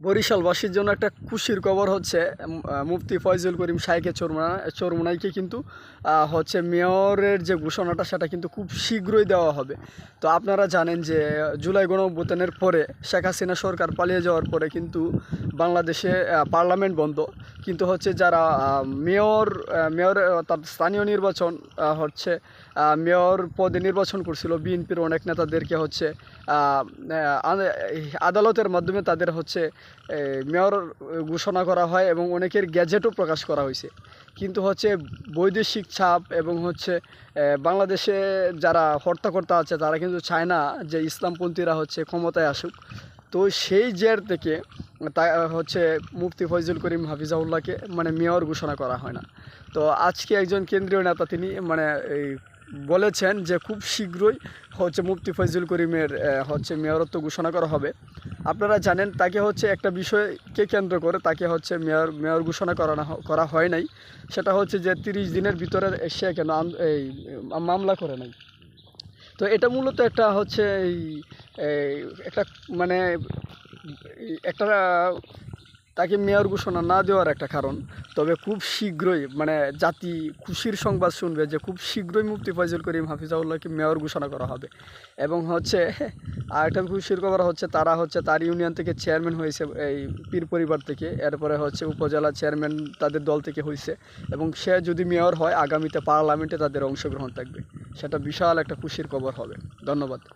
বরিশালবাসীর জন্য একটা খুশির খবর হচ্ছে মুফতি ফয়জুল করিম সাইকে চরমুনা চরমুনাইকে কিন্তু হচ্ছে মেয়রের যে ঘোষণাটা, সেটা কিন্তু খুব শীঘ্রই দেওয়া হবে। তো আপনারা জানেন যে জুলাই গণ পরে শেখ হাসিনা সরকার পালিয়ে যাওয়ার পরে কিন্তু বাংলাদেশে পার্লামেন্ট বন্ধ। কিন্তু হচ্ছে যারা মেয়র মেয়র, অর্থাৎ স্থানীয় নির্বাচন হচ্ছে মেয়র পদে নির্বাচন করছিল বিএনপির অনেক নেতাদেরকে হচ্ছে আদালতের মাধ্যমে তাদের হচ্ছে মেয়র ঘোষণা করা হয় এবং অনেকের গ্যাজেটও প্রকাশ করা হয়েছে। কিন্তু হচ্ছে বৈদেশিক ছাপ এবং হচ্ছে বাংলাদেশে যারা হর্তাকর্তা আছে, তারা কিন্তু চায় না যে ইসলামপন্থীরা হচ্ছে ক্ষমতায় আসুক। তো সেই জের থেকে তা হচ্ছে মুফতি ফয়জুল করিম হাফিজাউল্লাহকে মানে মেয়র ঘোষণা করা হয় না। তো আজকে একজন কেন্দ্রীয় নেতা তিনি মানে এই বলেছেন যে খুব শীঘ্রই হচ্ছে মুফতি ফয়জুল করিমের হচ্ছে মেয়রত্ব ঘোষণা করা হবে। আপনারা জানেন তাকে হচ্ছে একটা বিষয়কে কেন্দ্র করে, তাকে হচ্ছে মেয়র মেয়র ঘোষণা করানো করা হয় নাই। সেটা হচ্ছে যে তিরিশ দিনের ভিতরে সে কেন এই, মামলা করে নাই। তো এটা মূলত একটা হচ্ছে এই একটা মানে একটা, তাকে মেয়র ঘোষণা না দেওয়ার একটা কারণ। তবে খুব শীঘ্রই মানে জাতি খুশির সংবাদ শুনবে যে খুব শীঘ্রই মুফতি ফয়জুল করিম হাফিজাউল্লাহকে মেয়র ঘোষণা করা হবে। এবং হচ্ছে, আরেকটা খুশির খবর হচ্ছে, তারা হচ্ছে তার ইউনিয়ন থেকে চেয়ারম্যান হয়েছে এই পীর পরিবার থেকে। এরপরে হচ্ছে উপজেলা চেয়ারম্যান তাদের দল থেকে হয়েছে এবং সে যদি মেয়র হয়, আগামীতে পার্লামেন্টে তাদের অংশগ্রহণ থাকবে। সেটা বিশাল একটা খুশির খবর হবে। ধন্যবাদ।